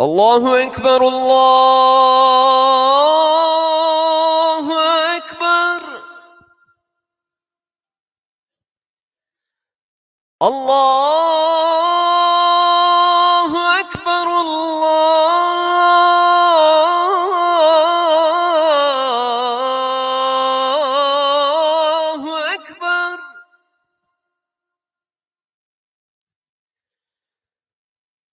Allahu Ekber, Allahu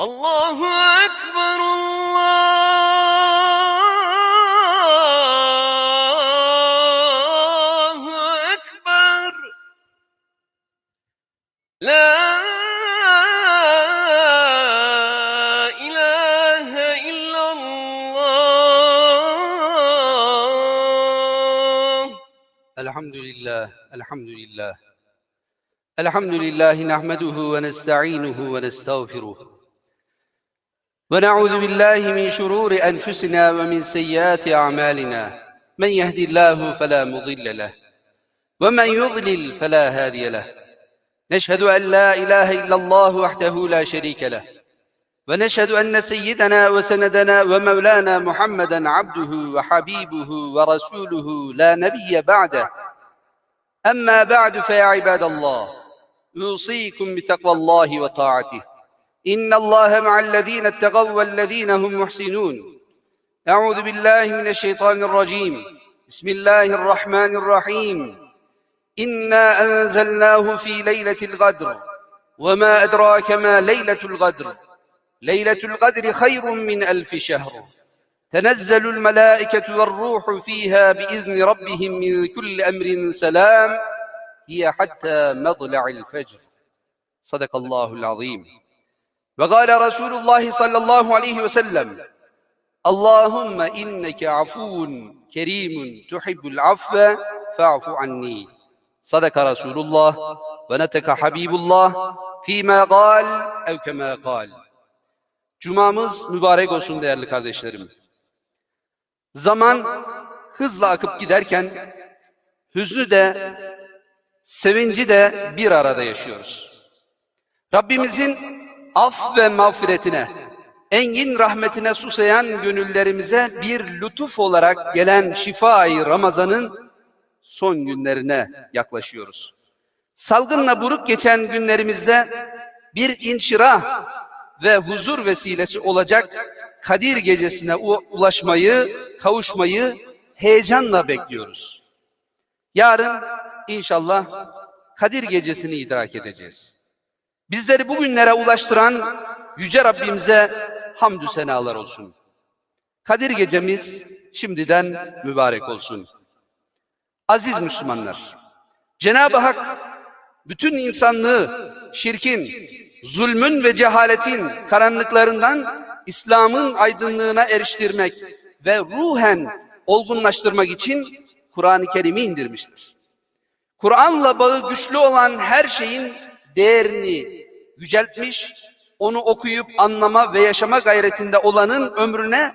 الله أكبر الله أكبر لا إله إلا الله الحمد لله الحمد لله. الحمد لله نحمده ونستعينه ونستغفره. ونعوذ بالله من شرور أنفسنا ومن سيئات أعمالنا. من يهدي الله فلا مضل له ومن يضلل فلا هادي له. نشهد أن لا إله إلا الله وحده لا شريك له ونشهد أن سيدنا وسندنا ومولانا محمدا عبده وحبيبه ورسوله لا نبي بعده. أما بعد فيا عباد الله أوصيكم بتقوى الله وطاعته. إن الله مع الذين اتقوا والذين هم محسنون. أعوذ بالله من الشيطان الرجيم. بسم الله الرحمن الرحيم. إنا أنزلناه في ليلة القدر. وما أدراك ما ليلة القدر. ليلة القدر خير من ألف شهر. تنزل الملائكة والروح فيها بإذن ربهم من كل أمر سلام. هي حتى مطلع الفجر. صدق الله العظيم. Ve gâle Resulullah sallallahu aleyhi ve sellem Allahümme inneke afun kerimun tuhibbul affe fa'fu anni. Sadaka Resulullah ve neteke Habibullah fîmâ gâl ev kemâ gâl. Cumamız mübarek olsun değerli kardeşlerim. Zaman hızla akıp giderken hüznü de sevinci de bir arada yaşıyoruz. Rabbimizin af ve mağfiretine, engin rahmetine susayan gönüllerimize bir lütuf olarak gelen şifai Ramazan'ın son günlerine yaklaşıyoruz. Salgınla buruk geçen günlerimizde bir inşirah ve huzur vesilesi olacak Kadir gecesine ulaşmayı, kavuşmayı heyecanla bekliyoruz. Yarın inşallah Kadir gecesini idrak edeceğiz. Bizleri bugünlere ulaştıran Yüce Rabbimize hamdü senalar olsun. Kadir gecemiz şimdiden mübarek olsun. Aziz Müslümanlar, Cenab-ı Hak bütün insanlığı şirkin, zulmün ve cehaletin karanlıklarından İslam'ın aydınlığına eriştirmek ve ruhen olgunlaştırmak için Kur'an-ı Kerim'i indirmiştir. Kur'an'la bağı güçlü olan her şeyin değerini yüceltmiş, onu okuyup anlama ve yaşama gayretinde olanın ömrüne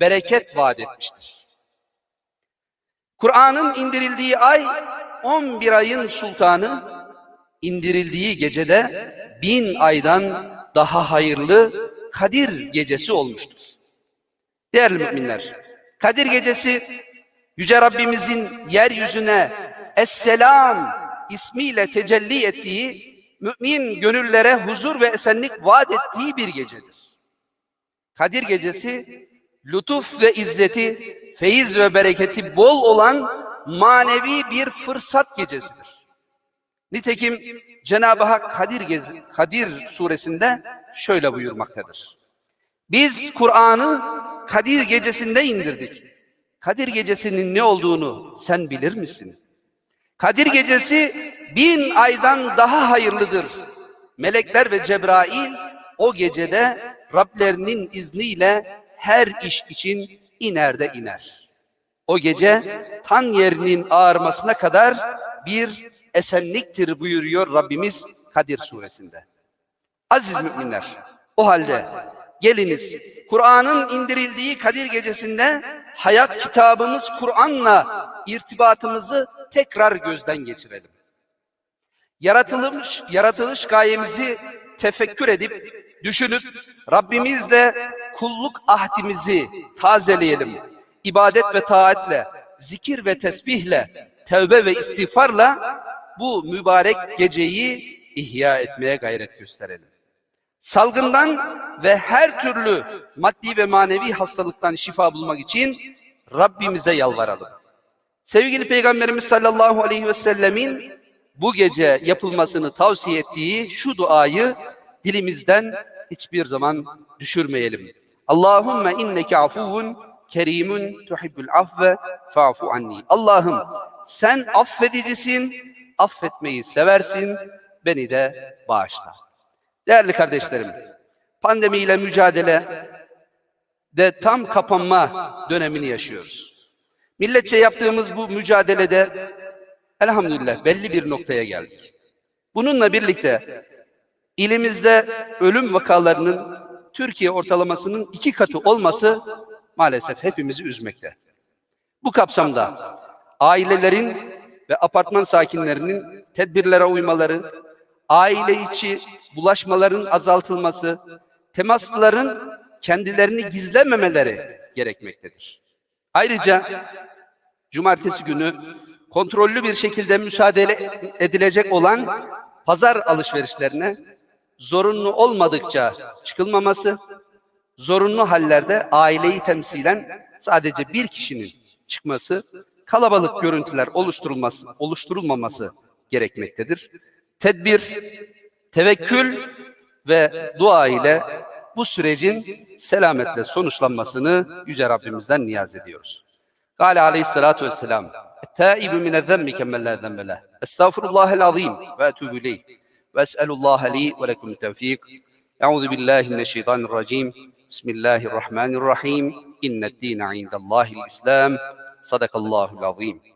bereket vaat etmiştir. Kur'an'ın indirildiği ay 11 ayın sultanı, indirildiği gecede bin aydan daha hayırlı Kadir gecesi olmuştur. Değerli müminler, Kadir gecesi Yüce Rabbimizin yeryüzüne Esselam ismiyle tecelli ettiği, mümin gönüllere huzur ve esenlik vaat ettiği bir gecedir. Kadir gecesi lütuf ve izzeti, feyiz ve bereketi bol olan manevi bir fırsat gecesidir. Nitekim Cenab-ı Hak Kadir, Gezi, Kadir suresinde şöyle buyurmaktadır. Biz Kur'an'ı Kadir gecesinde indirdik. Kadir gecesinin ne olduğunu sen bilir misin? Kadir gecesi bin aydan daha hayırlıdır. Melekler ve Cebrail o gecede Rablerinin izniyle her iş için iner de iner. O gece tan yerinin ağarmasına kadar bir esenliktir buyuruyor Rabbimiz Kadir suresinde. Aziz müminler, o halde geliniz Kur'an'ın indirildiği Kadir gecesinde hayat kitabımız Kur'an'la irtibatımızı tekrar gözden geçirelim. Yaratılmış, yaratılış gayemizi tefekkür edip, düşünüp Rabbimizle kulluk ahdimizi tazeleyelim. İbadet ve taatle, zikir ve tesbihle, tevbe ve istiğfarla bu mübarek geceyi ihya etmeye gayret gösterelim. Salgından ve her türlü maddi ve manevi hastalıktan şifa bulmak için Rabbimize yalvaralım. Sevgili Peygamberimiz sallallahu aleyhi ve sellemin bu gece yapılmasını tavsiye ettiği şu duayı dilimizden hiçbir zaman düşürmeyelim. Allahümme inneke afuvun kerimun tuhibbul afve fa'fu anni. Allah'ım sen affedicisin, affetmeyi seversin, beni de bağışla. Değerli kardeşlerim, pandemiyle mücadele de tam kapanma dönemini yaşıyoruz. Milletçe yaptığımız bu mücadelede elhamdülillah belli bir noktaya geldik. Bununla birlikte ilimizde ölüm vakalarının Türkiye ortalamasının iki katı olması maalesef hepimizi üzmekte. Bu kapsamda ailelerin ve apartman sakinlerinin tedbirlere uymaları, aile içi bulaşmaların azaltılması, temasların kendilerini gizlememeleri gerekmektedir. Ayrıca cumartesi günü kontrollü bir şekilde müsaade edilecek olan pazar alışverişlerine zorunlu olmadıkça çıkılmaması, zorunlu hallerde aileyi temsilen sadece bir kişinin çıkması, kalabalık görüntüler oluşturulması, oluşturulmaması gerekmektedir. Tedbir, tevekkül ve dua ile bu sürecin selametle sonuçlanmasını Yüce Rabbimizden niyaz ediyoruz. Kale aleyhissalatu vesselam التائب من الذنب كمن لا ذنب له. أستغفر الله العظيم وأتوب إليه. وأسأل الله لي ولكم التوفيق. أعوذ بالله من الشيطان الرجيم. بسم الله الرحمن الرحيم. إن الدين عند الله الإسلام. صدق الله العظيم.